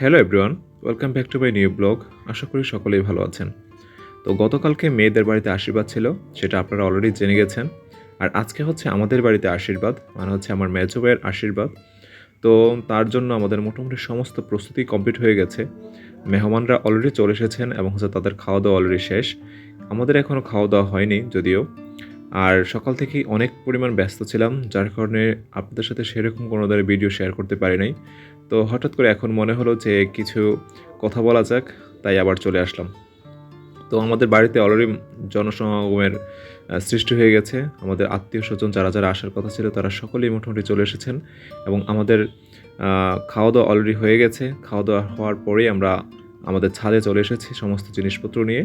Hello everyone welcome back to my new blog আশা করি সকলেই ভালো আছেন। তো গতকালকে মেয়েদের বাড়িতে আশীর্বাদ ছিল, সেটা আপনারা অলরেডি জেনে গেছেন। আর আজকে হচ্ছে আমাদের বাড়িতে আশীর্বাদ মানে হচ্ছে আমার মেজো ভাইয়ের আশীর্বাদ। তো তার জন্য আমাদের মোটামুটি সমস্ত প্রস্তুতি কমপ্লিট হয়ে গেছে। মেহমানরা অলরেডি চলে এসেছেন এবং হচ্ছে তাদের খাওয়া দাওয়া অলরেডি শেষ। আমাদের এখনও খাওয়া দাওয়া হয়নি, যদিও। আর সকাল থেকেই অনেক পরিমাণ ব্যস্ত ছিলাম, যার কারণে আপনাদের সাথে সেরকম কোনো ধরনের ভিডিও শেয়ার করতে পারি নাই। তো হঠাৎ করে এখন মনে হলো যে কিছু কথা বলা যাক, তাই আবার চলে আসলাম। তো আমাদের বাড়িতে অলরেডি জনসমাগমের সৃষ্টি হয়ে গেছে। আমাদের আত্মীয় স্বজন যারা যারা আসার কথা ছিল, তারা সকলেই মোটামুটি চলে এসেছেন এবং আমাদের খাওয়া দাওয়া অলরেডি হয়ে গেছে। খাওয়া দাওয়া হওয়ার পরেই আমরা আমাদের ছাদে চলে এসেছি সমস্ত জিনিসপত্র নিয়ে।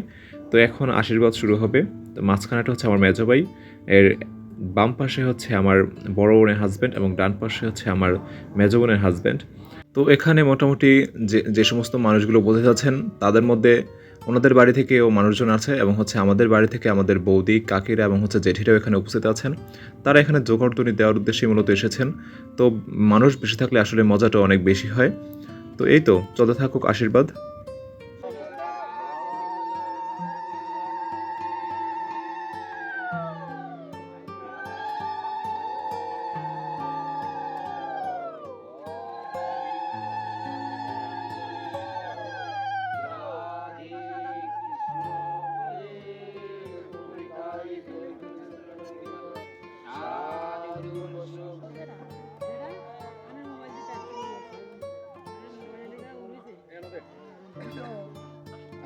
তো এখন আশীর্বাদ শুরু হবে। তো মাঝখানেটা হচ্ছে আমার মেজো ভাই, এর বাম পাশে হচ্ছে আমার বড় বোনের হাজব্যান্ড এবং ডান পাশে হচ্ছে আমার মেজো বোনের হাজব্যান্ড তো এখানে মোটামুটি যে যে সমস্ত মানুষগুলো বোঝা যাচ্ছেন তাদের মধ্যে ওনাদের বাড়ি থেকেও মানুষজন আছে এবং হচ্ছে আমাদের বাড়ি থেকে আমাদের বৌদি, কাকিরা এবং হচ্ছে জেঠিরাও এখানে উপস্থিত আছেন। তারা এখানে জোগাড়তনি দেওয়ার উদ্দেশ্যে মূলত এসেছেন। তো মানুষ বেশি থাকলে আসলে মজাটা অনেক বেশি হয়। তো এই তো, চলতে থাকুক, আশীর্বাদ।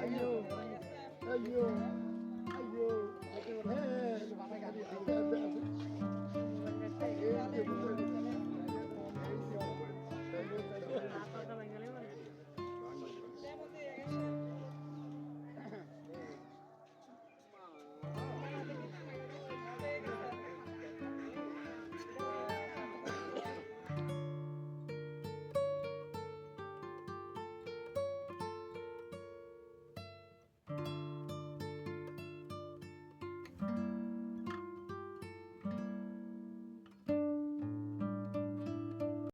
അയ്യോ അയ്യോ.